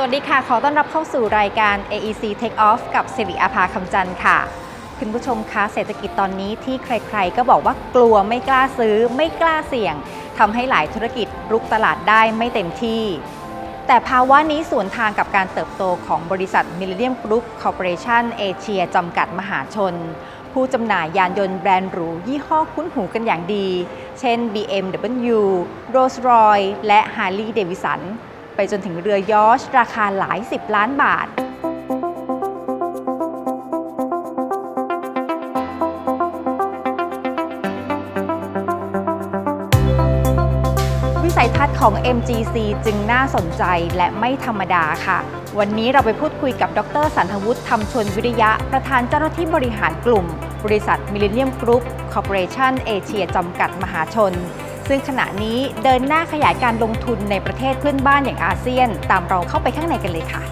สวัสดีค่ะ ขอต้อนรับเข้าสู่รายการ AEC Take Off กับสิริอาภาคำจันทร์ค่ะ คุณผู้ชมคะเศรษฐกิจตอนนี้ที่ใครๆ ก็บอกว่ากลัวไม่กล้าซื้อ ไม่กล้าเสี่ยงทำให้หลายธุรกิจรุกตลาดได้ไม่เต็มที่ แต่ภาวะนี้สวนทางกับการเติบโตของบริษัท Millennium Group Corporation Asia จำกัดมหาชน ผู้จำหน่ายยานยนต์แบรนด์หรู ยี่ห้อคุ้นหูกันอย่างดี เช่น BMW Rolls-Royce และ Harley Davidson ไปจนถึงเรือยอชราคาหลาย 10 ล้านบาทวิสัยทัศน์ของ MGC จึงน่าสนใจและไม่ธรรมดาค่ะ วันนี้เราไปพูดคุยกับดรสันทวุฒิธรรมชนวิริยะ ประธานเจ้าหน้าที่บริหารกลุ่ม บริษัท Millennium Group Corporation Asia จำกัดมหาชน ซึ่งขณะนี้เดินหน้าขยายการลงทุนในประเทศเพื่อนบ้านอย่างอาเซียน ตามเราเข้าไปข้างในกันเลยค่ะ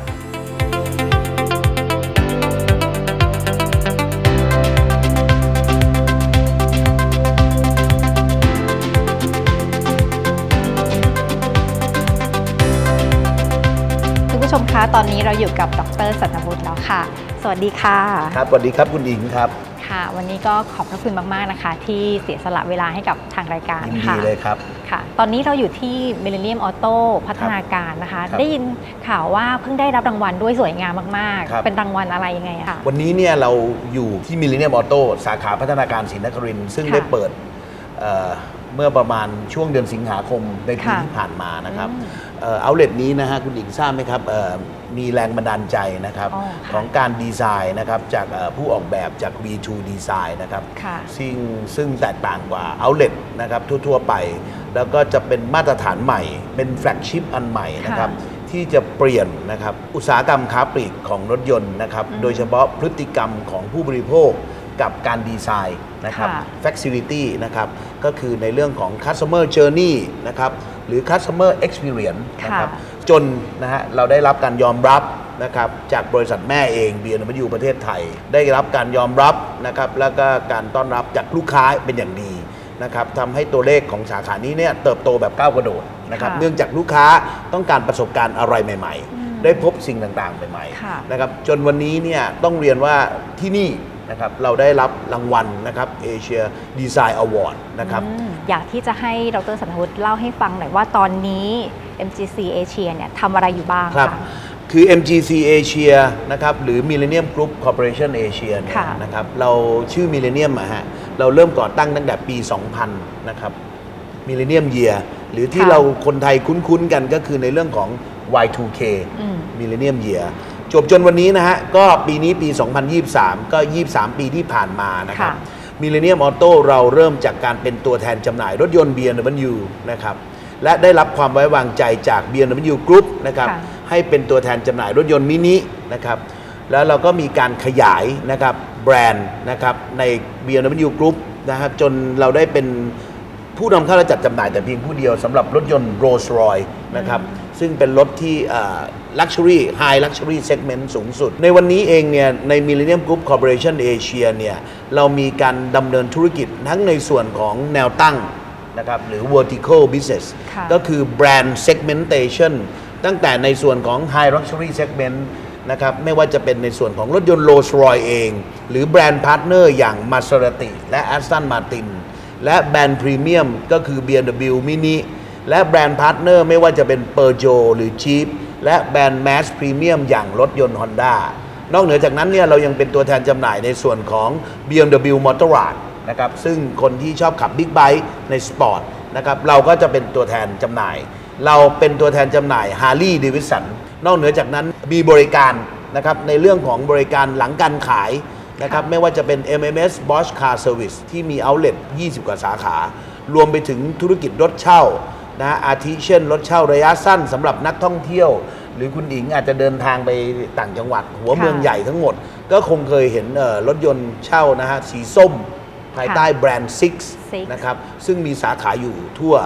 คุณผู้ชมคะตอนนี้เราอยู่กับดรสันทวุฒิแล้วค่ะ สวัสดีค่ะ ครับ สวัสดีครับคุณอิงครับ ค่ะ วันนี้ก็ขอบพระคุณมาก ๆ นะคะ ที่เสียสละเวลาให้กับทางรายการยินดีค่ะเลยครับ ค่ะ ตอนนี้เราอยู่ที่ Millennium Auto พัฒนาการนะคะ ครับได้ยินข่าวว่าเพิ่งได้รับรางวัลด้วยสวยงามมาก ครับ ๆ เป็นรางวัลอะไรยังไงอะคะวันนี้เนี่ยเราอยู่ที่มิลเลนเนียมออโต้สาขาพัฒนาการศรีนครินทร์ซึ่งค่ะ ได้เปิดเอ่อ เมื่อประมาณช่วงเดือนสิงหาคมในปีค่ะที่ผ่านมานะครับอืมเอาเล t นี้นะฮะคุณอิงทราบไหมครับเอ่อมีแรงบันดาลใจนะครับอ๋อค่ะของการดีไซน์นะครับจากเอ่อผู้ออกแบบจาก B2 Design นะครับ ค่ะ ซึ่งซึ่งแตกต่างกว่า Outlet นะครับทั่ว ๆ ไป แล้วก็จะเป็นมาตรฐานใหม่ เป็นแฟลกชิพอันใหม่นะครับ ที่จะเปลี่ยนนะครับอุตสาหกรรมค้าปลีกของรถยนต์นะครับอืมโดยเฉพาะพฤติกรรมของผู้บริโภคกับการดีไซน์ นะครับค่ะ Facility นะครับก็คือในเรื่องของ Customer Journey นะครับหรือ Customer Experience นะครับค่ะจนนะฮะเราได้รับการยอมรับนะครับจากบริษัทแม่เอง BMW ประเทศไทย ได้รับการยอมรับนะครับแล้วก็การต้อนรับจากลูกค้าเป็นอย่างดีนะครับทำให้ตัวเลขของสาขานี้เนี่ยเติบโตแบบก้าวกระโดดนะครับค่ะเนื่องจากลูกค้าต้องการประสบการณ์อะไรใหม่อืมๆได้พบสิ่งต่างๆ ใหม่ค่ะๆนะครับจนวันนี้เนี่ยต้องเรียนว่าที่นี่ นะครับเราได้รับรางวัลนะครับเอเชียดีไซน์อวอร์ดนะครับอืมอยากที่จะให้ดรสันทวุฒิเล่าให้ฟังหน่อยว่าตอนนี้ MGC Asia เนี่ยทำอะไรอยู่บ้างครับะ คือ MGC Asia นะครับหรือ Millennium Group Corporation Asia เนี่ยค่ะ นะครับเราชื่อ Millennium อะฮะเราเริ่มก่อตั้งตั้งแต่ปี 2000 นะครับ Millennium Year หรือที่ค่ะเราคนไทยคุ้นๆกันก็คือในเรื่องของ Y2K อืม Millennium Year จบจนวันนี้นะฮะ ก็ปีนี้ปี 2023 ก็ 23 ปีที่ผ่านมานะครับค่ะ Millennium Auto เราเริ่มจากการเป็นตัวแทนจำหน่ายรถยนต์ BMW นะครับ และได้รับความไว้วางใจจาก BMW Group นะครับค่ะให้เป็นตัวแทนจำหน่ายรถยนต์มินินะครับ แล้วเราก็มีการขยายนะครับแบรนด์นะครับใน BMW Group นะครับจนเราได้เป็น ผู้นำเข้าและจัดจำหน่ายแต่เพียงผู้เดียวสำหรับรถยนต์ Rolls Royce นะครับ ซึ่งเป็นรถที่เอ่อ Luxury High Luxury Segment สูงสุด ในวันนี้เองเนี่ยใน Millennium Group Corporation Asia เนี่ยเรามีการดำเนินธุรกิจทั้งในส่วนของแนวตั้งนะครับหรือ vertical business ค่ะ ก็คือ brand segmentation ตั้งแต่ในส่วนของ high luxury segment นะครับไม่ว่าจะเป็นในส่วนของรถยนต์ Rolls Royce เอง หรือแบรนด์พาร์ทเนอร์อย่าง Maserati และ Aston Martin และแบรนด์พรีเมียมก็คือ BMW Mini และแบรนด์พาร์ทเนอร์ไม่ว่าจะเป็น Peugeot หรือ Jeep และแบรนด์ Mass Premium อย่างรถยนต์ Honda นอกเหนือจากนั้นเนี่ยเรายังเป็นตัวแทนจำหน่ายในส่วนของ BMW Motorrad นะครับซึ่งคนที่ชอบขับบิ๊กไบค์ในสปอร์ตนะครับเราก็จะเป็นตัวแทนจำหน่าย เราเป็นตัวแทนจำหน่าย Harley Davidson นอกเหนือจากนั้นมีบริการนะครับในเรื่องของบริการหลังการขาย นะครับ ไม่ว่าจะเป็น MMS Bosch Car Service ที่มี outlet 20 กว่าสาขา รวมไปถึงธุรกิจรถเช่านะอาทิเช่น รถเช่าระยะสั้นสำหรับนักท่องเที่ยว หรือคุณอิงอาจจะเดินทางไปต่างจังหวัด หัวเมืองใหญ่ทั้งหมด ก็คงเคยเห็นเอ่อรถยนต์เช่านะฮะสีส้ม ภายใต้แบรนด์ Six Six นะครับซึ่งมีสาขาอยู่ทั่ว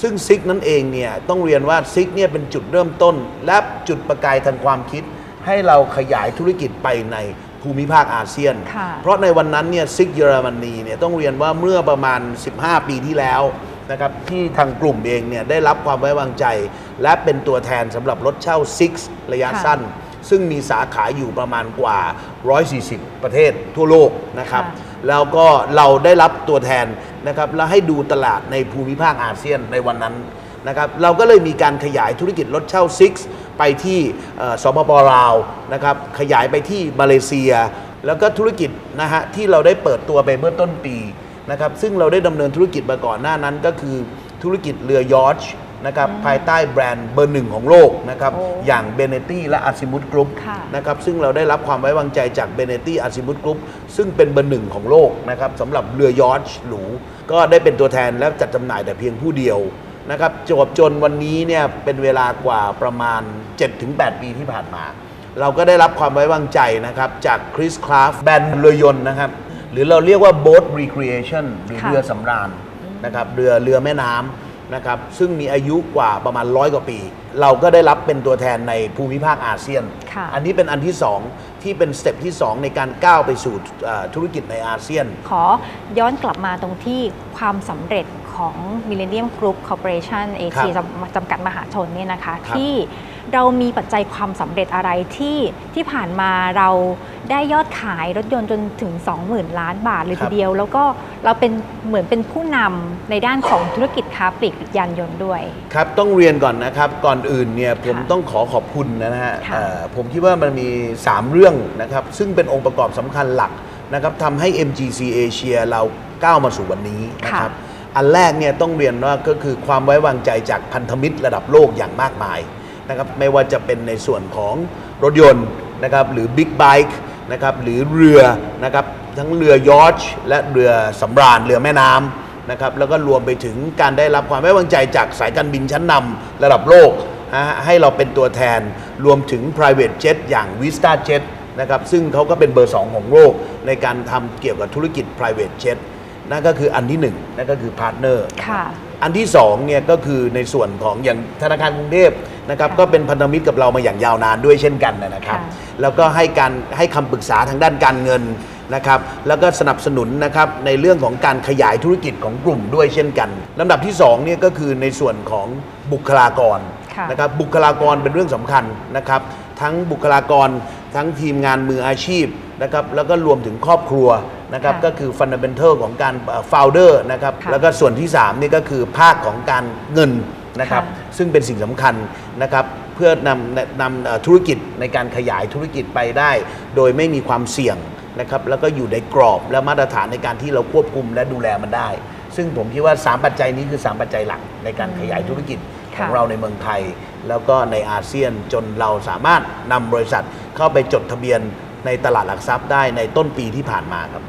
ซึ่ง Six นั่นเองเนี่ยต้องเรียนว่า Six เนี่ยเป็นจุดเริ่มต้น และจุดประกายทางความคิด ให้เราขยายธุรกิจไปใน ภูมิภาคอาเซียน ค่ะ เพราะในวันนั้นเนี่ยซิกเยอรมนีเนี่ยต้องเรียนว่าเมื่อประมาณ 15 ปีที่แล้วนะครับที่ทางกลุ่มเองเนี่ยได้รับความไว้วางใจ และเป็นตัวแทนสำหรับรถเช่า Six ระยะค่ะสั้น ซึ่งมีสาขาอยู่ประมาณกว่า 140 ประเทศทั่วโลกนะครับ ค่ะ แล้วก็เราได้รับตัวแทนนะครับแล้วให้ดูตลาดในภูมิภาคอาเซียนในวันนั้นนะครับเราก็เลยมีการขยายธุรกิจรถเช่า Six ไปที่เอ่อสปปลาวนะครับขยายไปที่มาเลเซีย แล้วก็ธุรกิจนะฮะที่เราได้เปิดตัวไปเมื่อต้นปีนะครับซึ่งเราได้ดำเนินธุรกิจมาก่อนหน้านั้นก็คือธุรกิจเรือยอชต์นะครับภายใต้แบรนด์เบอร์หนึ่งของโลกนะครับโอ้อย่างเบเนตี้และอาซิมุตกรุ๊ปค่ะนะครับซึ่งเราได้รับความไว้วางใจจากเบเนตี้อาซิมุตกรุ๊ปซึ่งเป็นเบอร์หนึ่งของโลกนะครับสำหรับเรือยอชต์หรูก็ได้เป็นตัวแทนและจัดจำหน่ายแต่เพียงผู้เดียวนะครับจวบจนวันนี้เนี่ยเป็นเวลากว่าประมาณ 7-8 ปีที่ผ่านมา เราก็ได้รับความไว้วางใจนะครับ จากคริสคลาฟแบรนด์เรือยนต์นะครับ หรือเราเรียกว่า boat recreation หรือค่ะ เรือสำราญนะครับเรือเรือแม่น้ำนะครับซึ่งมีอายุกว่าประมาณร้อยกว่าปี เราก็ได้รับเป็นตัวแทนในภูมิภาคอาเซียน ค่ะ อันนี้เป็นอันที่ 2 ที่เป็นสเต็ปที่ 2 ในการก้าวไปสู่เอ่อธุรกิจในอาเซียน ขอย้อนกลับมาตรงที่ความสำเร็จของ Millennium Group Corporation AC ครับจำจำกัดมหาชนเนี่ยนะคะ ครับที่ เรามีปัจจัยความสำเร็จอะไรที่ที่ผ่านมาเราได้ยอดขายรถยนต์จนถึง 20,000 ล้านบาทเลยทีเดียว แล้วก็เราเป็นเหมือนเป็นผู้นำในด้านของธุรกิจค้าปลีกยานยนต์ด้วย ครับ ต้องเรียนก่อนนะครับ ก่อนอื่นเนี่ยผมค่ะต้องขอขอบคุณนะฮะค่ะเอ่อผมคิดว่ามันมี 3 เรื่องนะครับ ซึ่งเป็นองค์ประกอบสำคัญหลักนะครับทำให้ MGC Asia เราก้าวมาสู่วันนี้นะครับอันแรกเนี่ยต้องเรียนว่าก็คือความไว้วางใจจากพันธมิตรระดับโลกอย่างมากมาย นะครับไม่ว่าจะเป็นในส่วนของรถยนต์นะครับหรือบิ๊กไบค์นะครับหรือเรือนะครับทั้งเรือยอชและเรือสำราญเรือแม่น้ำนะครับแล้วก็รวมไปถึงการได้รับความไว้วางใจจากสายการบินชั้นนำระดับโลกนะฮะให้เราเป็นตัวแทนรวมถึง private jet อย่าง Vista Jet นะครับซึ่งเขาก็เป็นเบอร์ 2 ของโลกในการทำเกี่ยวกับธุรกิจ private jet นั่นก็คืออันที่หนึ่งนั่นก็คือพาร์ทเนอร์ อันที่สองเนี่ยก็คือในส่วนของอย่างธนาคารกรุงเทพนะครับค่ะก็เป็นพันธมิตรกับเรามาอย่างยาวนานด้วยเช่นกันนะครับค่ะแล้วก็ให้การให้คำปรึกษาทางด้านการเงินนะครับแล้วก็สนับสนุนนะครับในเรื่องของการขยายธุรกิจของกลุ่มด้วยเช่นกันลำดับที่สองเนี่ยก็คือในส่วนของบุคลากรค่ะนะครับบุคลากรเป็นเรื่องสำคัญนะครับ ทั้งบุคลากร ทั้งทีมงานมืออาชีพนะครับแล้วก็รวมถึงครอบครัวนะครับค่ะก็คือฟันเดเ n น a l ของการ founder นะครับค่ะแล้วก็ส่วนที่ 3 นี่ก็คือภาคของการเงินนะครับค่ะซึ่งเป็นสิ่งสำคัญนะครับเพื่อนำนำเอ่อธุรกิจในการขยายธุรกิจไปได้ โดยไม่มีความเสี่ยงนะครับแล้วก็อยู่ในกรอบและมาตรฐานในการที่เราควบคุมและดูแลมันได้ ซึ่งผมคิดว่า 3 ปัจจัยนี้คือ 3 ปัจจัยหลักในการขยายธุรกิจ ของค่ะเราในเมืองไทย แล้วก็ในอาเซียนจนเราสามารถนำบริษัทเข้าไปจดทะเบียนในตลาดหลักทรัพย์ได้ในต้นปีที่ผ่านมาครับ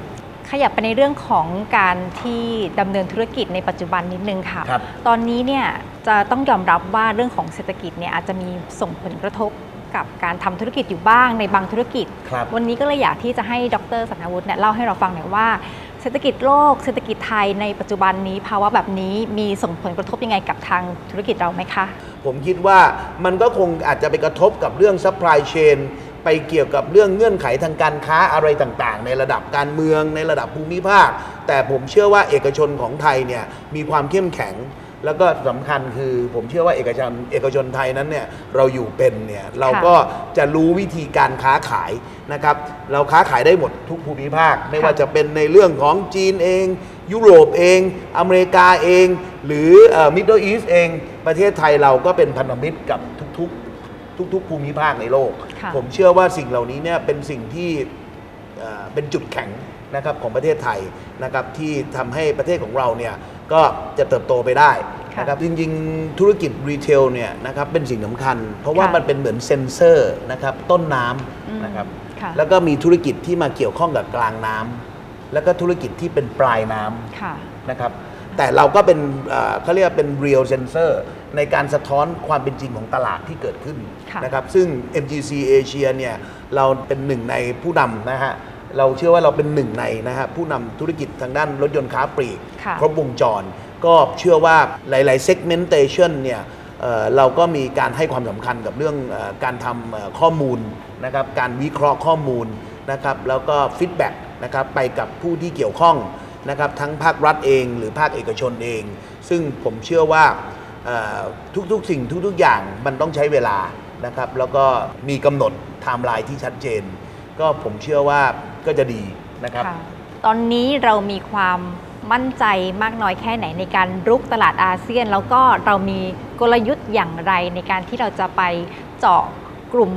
ขยับไปในเรื่องของการที่ดำเนินธุรกิจในปัจจุบันนิดนึงค่ะ ครับ ตอนนี้เนี่ยจะต้องยอมรับว่าเรื่องของเศรษฐกิจเนี่ยอาจจะมีส่งผลกระทบกับการทำธุรกิจอยู่บ้างในบางธุรกิจ ครับ วันนี้ก็เลยอยากที่จะให้ดรสันวุฒิเนี่ยเล่าให้เราฟังหน่อยว่า เศรษฐกิจโลก เศรษฐกิจไทยในปัจจุบันนี้ภาวะแบบนี้มีส่งผลกระทบยังไงกับทางธุรกิจเราไหมคะ ผมคิดว่ามันก็คงอาจจะไปกระทบกับเรื่องซัพพลายเชนไปเกี่ยวกับเรื่องเงื่อนไขทางการค้าอะไรต่างๆ ในระดับการเมืองในระดับภูมิภาค แต่ผมเชื่อว่าเอกชนของไทยเนี่ยมีความเข้มแข็ง แล้วก็สำคัญคือผมเชื่อว่าเอกชนเอกชนไทยนั้นเนี่ยเราอยู่เป็นเนี่ยเราก็จะรู้วิธีการค้าขายนะครับเราค้าขายได้หมดทุกภูมิภาค ไม่ว่าจะเป็นในเรื่องของจีนเอง ยุโรปเอง อเมริกาเอง หรือมิดเดิลอีสเอง ประเทศไทยเราก็เป็นพันธมิตรกับทุกๆ ทุกๆ ภูมิภาคในโลกค่ะผมเชื่อว่าสิ่งเหล่านี้เนี่ยเป็นสิ่งที่เอ่อเป็นจุดแข็ง นะครับของประเทศไทยนะครับที่ทำให้ประเทศของเราเนี่ยก็จะเติบโตไปได้ค่ะนะครับจริงๆ ธุรกิจรีเทลเนี่ยนะครับเป็นสิ่งสำคัญ เพราะว่าค่ะมันเป็นเหมือนเซ็นเซอร์นะครับต้นน้ำนะครับค่ะแล้วก็มีธุรกิจที่มาเกี่ยวข้องกับกลางน้ำแล้วก็ธุรกิจที่เป็นปลายน้ำค่ะนะครับแต่เราก็เป็นเอ่อเขาเรียกว่าเป็น real sensor ในการสะท้อนความเป็นจริงของตลาดที่เกิดขึ้นค่ะนะครับซึ่ง MGC Asia เนี่ยเราเป็นหนึ่งในผู้นำนะฮะ เราเชื่อว่าเราเป็นหนึ่งในนะฮะผู้นำธุรกิจทางด้านรถยนต์ค้าปลีกค่ะ ครบวงจร ก็เชื่อว่าหลาย ๆ segmentation เนี่ยเอ่อเราก็มีการให้ความสำคัญกับเรื่องเออการทำเอ่อข้อมูลนะครับการวิเคราะห์ข้อมูลนะครับแล้วก็ฟีดแบ็กนะครับไปกับผู้ที่เกี่ยวข้องนะครับทั้งภาครัฐเองหรือภาคเอกชนเอง ซึ่งผมเชื่อว่า เอ่อทุกๆสิ่งทุกๆอย่างมันต้องใช้เวลานะครับแล้วก็มีกำหนดไทม์ไลน์ที่ชัดเจน ก็ผมเชื่อว่า ก็จะดีนะครับ ค่ะตอนนี้เรามีความมั่นใจมากน้อยแค่ไหนในการรุกตลาดอาเซียน แล้วก็เรามีกลยุทธ์อย่างไรในการที่เราจะไปเจาะกลุ่ม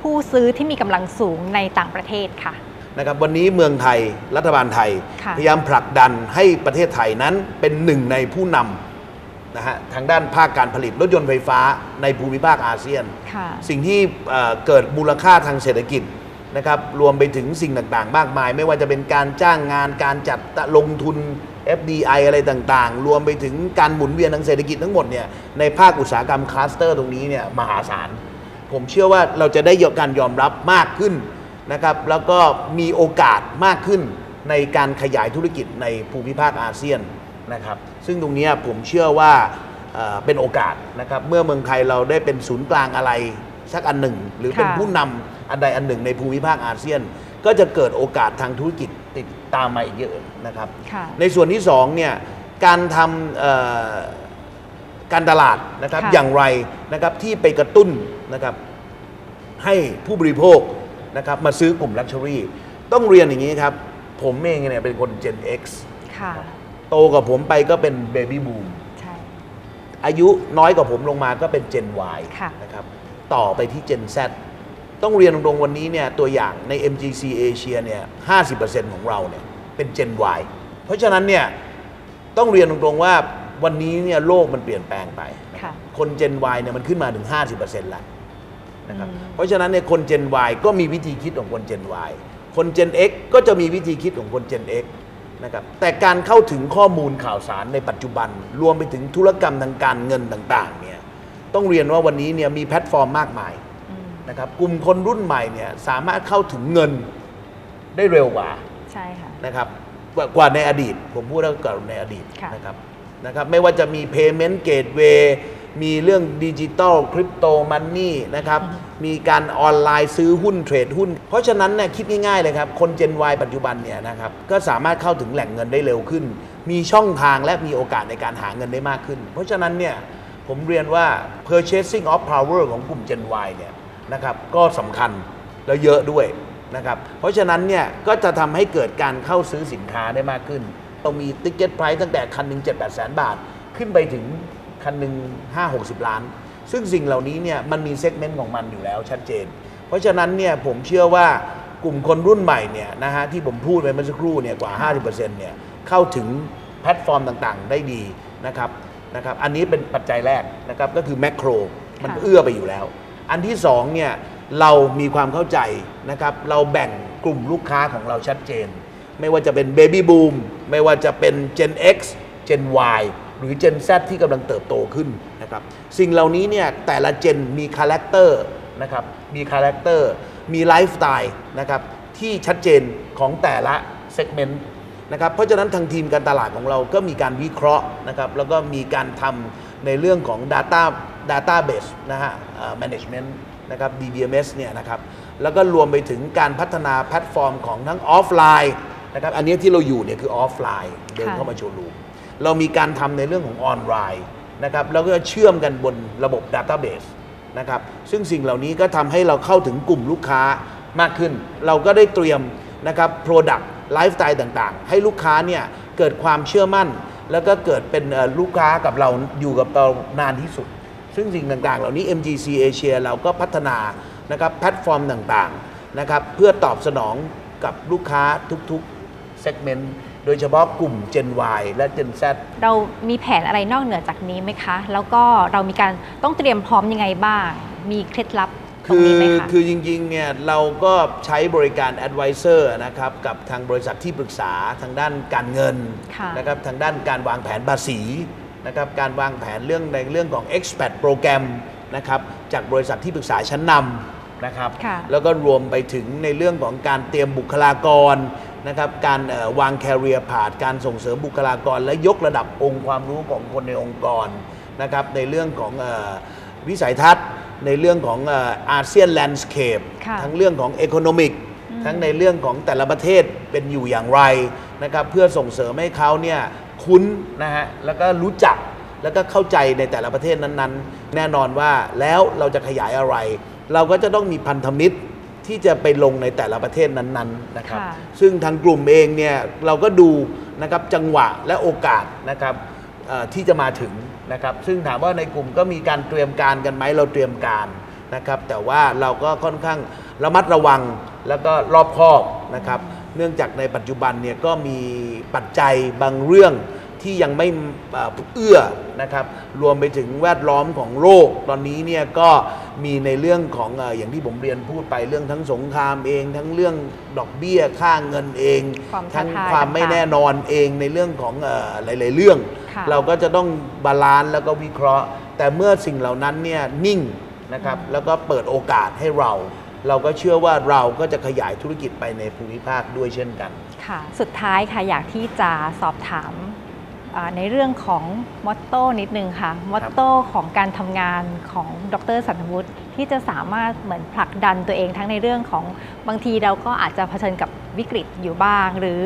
ผู้ซื้อที่มีกำลังสูงในต่างประเทศค่ะ นะครับวันนี้เมืองไทยรัฐบาลไทย ค่ะ พยายามผลักดันให้ประเทศไทยนั้นเป็นหนึ่งในผู้นำนะฮะทางด้านภาคการผลิตรถยนต์ไฟฟ้าในภูมิภาคอาเซียน ค่ะ สิ่งที่เอ่อเกิดมูลค่าทางเศรษฐกิจ นะครับรวมไปถึงสิ่งต่างๆ มากมาย ไม่ว่าจะเป็นการจ้างงานการจัดลงทุน FDI อะไรต่างๆ รวมไปถึงการหมุนเวียนทางเศรษฐกิจทั้งหมดเนี่ยในภาคอุตสาหกรรมคลัสเตอร์ตรงนี้เนี่ยมหาศาล ผมเชื่อว่าเราจะได้การยอมรับมากขึ้นนะครับแล้วก็มีโอกาสมากขึ้นในการขยายธุรกิจในภูมิภาคอาเซียนนะครับซึ่งตรงนี้ผมเชื่อว่าเป็นโอกาสนะครับเมื่อเมืองไทยเราได้เป็นศูนย์กลางอะไรสักอันหนึ่ง หรือเป็นผู้นำ อันใดอันหนึ่งในภูมิภาคอาเซียน ก็จะเกิดโอกาสทางธุรกิจติดตามมาอีกเยอะนะครับค่ะในส่วนที่สองเนี่ยการทำเอ่อการตลาดนะครับค่ะอย่างไรนะครับที่ไปกระตุ้นนะครับให้ผู้บริโภคนะครับมาซื้อกลุ่ม Luxury ต้องเรียนอย่างนี้ครับ ผมเองเนี่ยเป็นคน Gen X ค่ะโตกับผมไปก็เป็น Baby Boom ใช่อายุน้อยกว่าผมลงมาก็เป็น Gen Y ค่ะนะครับต่อไปที่ Gen Z ต้องเรียนตรงๆวันนี้เนี่ยตัวอย่างใน MGC Asia เนี่ย50%ของเราเนี่ยเป็น Gen Y เพราะฉะนั้นเนี่ยต้องเรียนตรงๆว่าวันนี้เนี่ยโลกมันเปลี่ยนแปลงไป ค่ะ คน Gen Y เนี่ยมันขึ้นมาถึง 50%แล้วนะครับอืม เพราะฉะนั้นเนี่ยคน Gen Y ก็มีวิธีคิดของคน Gen Y คน Gen X ก็จะมีวิธีคิดของคน Gen X นะครับแต่การเข้าถึงข้อมูลข่าวสารในปัจจุบัน รวมไปถึงธุรกรรมทางการเงินต่างๆเนี่ยต้องเรียนว่าวันนี้เนี่ยมีแพลตฟอร์มมากมายอืม นะครับกลุ่มคนรุ่นใหม่เนี่ยสามารถเข้าถึงเงินได้เร็วกว่าใช่ค่ะ นะครับกว่ากว่าในอดีต ผมพูดแล้วกว่าในอดีตค่ะ นะครับนะครับไม่ว่าจะมี Payment Gateway มีเรื่องดิจิตอลคริปโตมันนี่นะครับมีการออนไลน์ซื้อหุ้นเทรดหุ้น เพราะฉะนั้นเนี่ยคิดง่ายๆเลยครับ คน Gen Y ปัจจุบันเนี่ยนะครับก็สามารถเข้าถึงแหล่งเงินได้เร็วขึ้น มีช่องทางและมีโอกาสในการหาเงินได้มากขึ้น เพราะฉะนั้นเนี่ยผมเรียนว่า purchasing of power ของกลุ่ม Gen Y เนี่ย นะครับก็สำคัญและเยอะด้วยนะครับเพราะฉะนั้นเนี่ยก็จะทำให้เกิดการเข้าซื้อสินค้าได้มากขึ้นเรามีติ๊กเก็ตไพรซ์ตั้งแต่คันหนึ่ง7 8แสนบาท ขึ้นไปถึงคันหนึ่ง5 60 ล้าน ซึ่งสิ่งเหล่านี้เนี่ยมันมีเซกเมนต์ของมันอยู่แล้วชัดเจน เพราะฉะนั้นเนี่ยผมเชื่อว่ากลุ่มคนรุ่นใหม่เนี่ยนะฮะที่ผมพูดไปเมื่อสักครู่เนี่ยกว่า 50%เนี่ยเข้าถึงแพลตฟอร์มต่างๆ ได้ดีนะครับนะครับ อันนี้เป็นปัจจัยแรกนะครับก็คือแมกโครมันค่ะ เอื้อไปอยู่แล้ว อันที่สองเนี่ยเรามีความเข้าใจนะครับ เราแบ่งกลุ่มลูกค้าของเราชัดเจน ไม่ว่าจะเป็น Baby Boom ไม่ว่าจะเป็น Gen X Gen Y หรือ Gen Z ที่กำลังเติบโตขึ้นนะครับสิ่งเหล่านี้เนี่ยแต่ละเจนมีคาแรคเตอร์นะครับมีคาแรคเตอร์มีไลฟ์สไตล์นะครับที่ชัดเจนของแต่ละเซกเมนต์นะครับเพราะฉะนั้นทางทีมการตลาดของเราก็มีการวิเคราะห์นะครับแล้วก็มีการทำในเรื่องของ Data Database นะฮะเอ่อ Management นะครับ DBMS เนี่ยนะครับแล้วก็รวมไปถึงการพัฒนาแพลตฟอร์มของทั้งออฟไลน์นะครับอันนี้ที่เราอยู่เนี่ยคือออฟไลน์เดินค่ะเข้ามาโชว์รูมเรามีการทำในเรื่องของออนไลน์นะครับแล้วก็เชื่อมกันบนระบบ Database นะครับซึ่งสิ่งเหล่านี้ก็ทำให้เราเข้าถึงกลุ่มลูกค้ามากขึ้น เราก็ได้เตรียมนะครับ Product ไลฟ์สไตล์ต่างๆ ให้ลูกค้าเนี่ยเกิดความเชื่อมั่น แล้วก็เกิดเป็นเอ่อลูกค้ากับเราอยู่กับเรานานที่สุด ซึ่งสิ่งต่างๆ เหล่านี้ MGC Asia เราก็พัฒนานะครับแพลตฟอร์มต่างๆนะครับเพื่อตอบสนองกับลูกค้าทุกๆ segment โดยเฉพาะกลุ่ม Gen Y และ Gen Z เรามีแผนอะไรนอกเหนือจากนี้ไหมคะ แล้วก็เรามีการต้องเตรียมพร้อมยังไงบ้าง มีเคล็ดลับคตรงนี้ไหมคะ คือจริงๆเนี่ยเราก็ใช้บริการ advisor นะครับกับทางบริษัทที่ปรึกษาทางด้านการเงินค่ะ นะครับทางด้านการวางแผนภาษี นะครับการวางแผนเรื่องในเรื่องของ expat โปรแกรมนะครับจากบริษัทที่ปรึกษาชั้นนำนะครับค่ะ แล้วก็รวมไปถึงในเรื่องของการเตรียมบุคลากรนะครับการเอ่อวาง career path การส่งเสริมบุคลากร และยกระดับองค์ความรู้ของคนในองค์กรนะครับในเรื่องของเออวิสัยทัศน์ ในเรื่องของอาเซียนแลนด์สเคปค่ะ ทั้งเรื่องของ Economic ทั้งในเรื่องของแต่ละประเทศเป็นอยู่อย่างไรนะครับเพื่อส่งเสริมให้เขาเนี่ย คุ้นนะฮะแล้วก็รู้จักแล้วก็เข้าใจในแต่ละประเทศนั้นๆ แน่นอนว่าแล้วเราจะขยายอะไร เราก็จะต้องมีพันธมิตรที่จะไปลงในแต่ละประเทศนั้นๆนะครับ ค่ะ ซึ่งทางกลุ่มเองเนี่ยเราก็ดูนะครับจังหวะและโอกาสนะครับเอ่อที่จะมาถึงนะครับ ซึ่งถามว่าในกลุ่มก็มีการเตรียมการกันไหมเราเตรียมการนะครับ แต่ว่าเราก็ค่อนข้างระมัดระวังแล้วก็รอบคอบนะครับ เนื่องจากในปัจจุบันเนี่ยก็มีปัจจัยบางเรื่องที่ยังไม่เอ่อเอื้อนะครับ รวมไปถึงแวดล้อมของโลก ตอนนี้เนี่ยก็มีในเรื่องของเอออย่างที่ผมเรียนพูดไปเรื่องทั้งสงครามเอง ทั้งเรื่องดอกเบี้ยค่าเงินเองความท้าทั้งทายความไม่ต่างๆแน่นอนเองในเรื่องของเอ่อหลาย ๆ เรื่องค่ะเราก็จะต้องบาลานซ์แล้วก็วิเคราะห์ แต่เมื่อสิ่งเหล่านั้นเนี่ยนิ่งนะครับแล้วก็เปิดโอกาสให้เรา เราก็เชื่อว่าเราก็จะขยายธุรกิจไปในภูมิภาคด้วยเช่นกัน ค่ะ สุดท้ายค่ะอยากที่จะสอบถามอ่าในเรื่องของมอตโต้นิดนึงค่ะมอตโต้ของการทำงานของดรสันทวุฒิที่จะสามารถเหมือนผลักดันตัวเองทั้งในเรื่องของบางทีเราก็อาจจะเผชิญกับวิกฤตอยู่บ้าง หรือ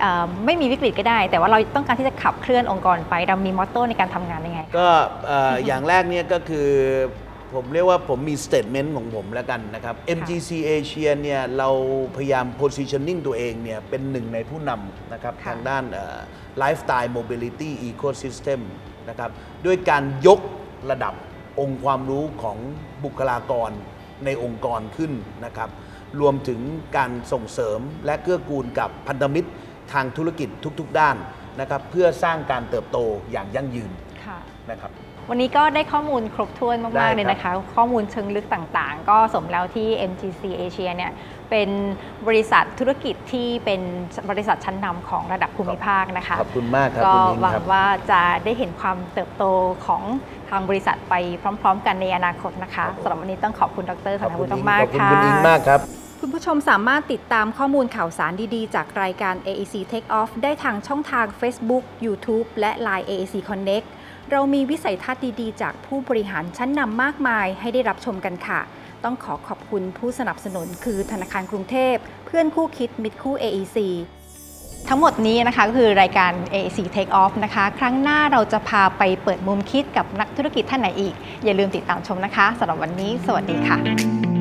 เออไม่มีวิกฤตก็ได้ แต่ว่าเราต้องการที่จะขับเคลื่อนองค์กรไป เรามีมอตโต้ในการทำงานยังไงคะก็เอ่ออย่างแรกเนี่ยก็คือ ผมเรียกว่าผมมีสเต t เมนต์ของผมแล้วกันนะครับ MGC Asia เนี่ยเราพยายาม positioning ตัวเองเนี่ยเป็นหนึ่งในผู้นำนะครับค่ะทางด้านเอ่อ lifestyle mobility ecosystem นะครับด้วยการยกระดับองค์ความรู้ของบุคลากรในองค์กรขึ้นนะครับ รวมถึงการส่งเสริมและเกื้อกูลกับพันธมิตรทางธุรกิจทุก ๆ ด้านนะครับ เพื่อสร้างการเติบโตอย่างยั่งยืนค่ะนะครับ วันนี้ก็ได้ข้อมูลครบถ้วนได้มากครับๆเลยนะคะ ข้อมูลเชิงลึกต่างๆ ก็สมแล้วที่ MGC Asia เนี่ยเป็นบริษัทธุรกิจที่เป็นบริษัทชั้นนำของระดับภูมิภาคนะคะ ขอบคุณมากครับก็คุณนิ้งหวัคงรับ ว่าจะได้เห็นความเติบโตของทางบริษัทไปพร้อม ๆ กันในอนาคตนะคะสำหรับวันนี้ต้องขอบคุณดรสันทวุฒิมากขอบๆคุณค่ะ คุณอิงมากครับ คุณผู้ชมสามารถติดตามข้อมูลข่าวสารดี ๆ จากรายการ AEC Take Off ได้ทางช่องทาง Facebook YouTube และ Line AEC Connect เรามีวิสัยทัศน์ดีๆ จากผู้บริหารชั้นนำมากมายให้ได้รับชมกันค่ะ ต้องขอขอบคุณผู้สนับสนุนคือธนาคารกรุงเทพ เพื่อนคู่คิดมิตรคู่ AEC ทั้งหมดนี้นะคะก็คือรายการ AEC Take Off นะคะ ครั้งหน้าเราจะพาไปเปิดมุมคิดกับนักธุรกิจท่านไหนอีก อย่าลืมติดตามชมนะคะสำหรับวันนี้ สวัสดีค่ะ